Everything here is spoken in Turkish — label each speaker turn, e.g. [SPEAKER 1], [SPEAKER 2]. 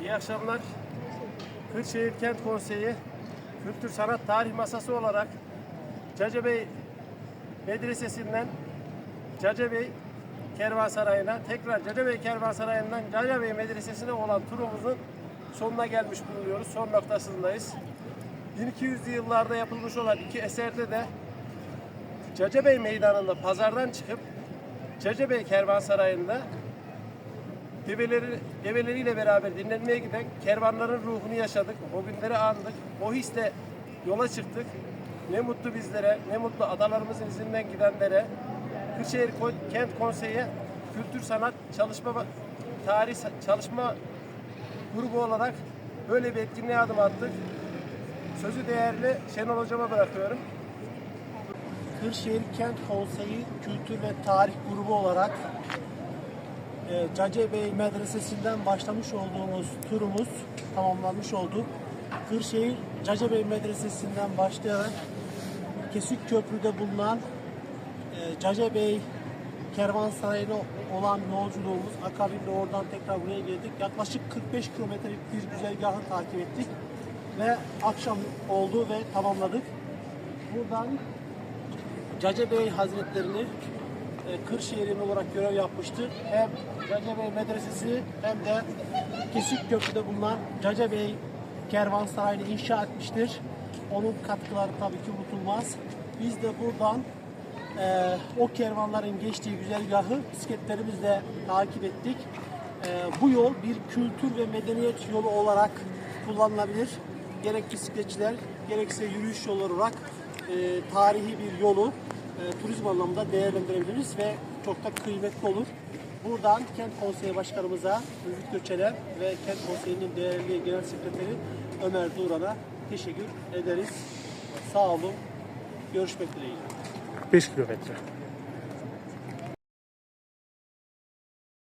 [SPEAKER 1] İyi akşamlar. Kırşehir Kent Konseyi Kültür Sanat Tarih Masası olarak Cacabey Medresesi'nden Cacabey Kervansarayı'na tekrar Cacabey Kervansarayı'ndan Cacabey Medresesi'ne olan turumuzun sonuna gelmiş bulunuyoruz. Son noktasındayız. 1200'lü yıllarda yapılmış olan iki eserde de Cacabey Meydanı'nda pazardan çıkıp Cacabey Kervansarayı'nda develeri, develeriyle beraber dinlenmeye giden kervanların ruhunu yaşadık. O günleri andık. O hisle yola çıktık. Ne mutlu bizlere, ne mutlu adalarımızın izinden gidenlere. Kırşehir Kent Konseyi Kültür Sanat Çalışma Tarih Çalışma Grubu olarak böyle bir etkinliğe adım attık. Sözü değerli Şenol Hocama bırakıyorum. Kırşehir Kent Konseyi Kültür ve Tarih Grubu olarak e, Cace Bey Medresesi'nden başlamış olduğumuz turumuz tamamlanmış oldu. Kırşehir Cace Bey Medresesi'nden başlayarak Kesik Köprü'de bulunan e, Cace Bey Kervansarayı'na olan yolculuğumuz akabinde oradan tekrar buraya geldik. Yaklaşık 45 kilometrelik bir güzergahı takip ettik ve akşam oldu ve tamamladık. Buradan Cace Hazretlerini Kırşehir'in olarak görev yapmıştı. Hem Cace Bey Medresesi hem de Kesik Köprü'de bulunan Cace Bey Kervansarayı'nı inşa etmiştir. Onun katkıları tabii ki unutulmaz. Biz de buradan e, o kervanların geçtiği güzergahı bisikletlerimizle takip ettik. E, bu yol bir kültür ve medeniyet yolu olarak kullanılabilir. Gerek bisikletçiler gerekse yürüyüş yolu olarak e, tarihi bir yolu e, turizm anlamında değerlendirebiliriz ve çok da kıymetli olur. Buradan Kent Konseyi Başkanımıza Müfit Göçer'e ve Kent Konseyi'nin değerli Genel Sekreteri Ömer Duran'a teşekkür ederiz. Sağ olun. Görüşmek dileğiyle.
[SPEAKER 2] 5 kilometre.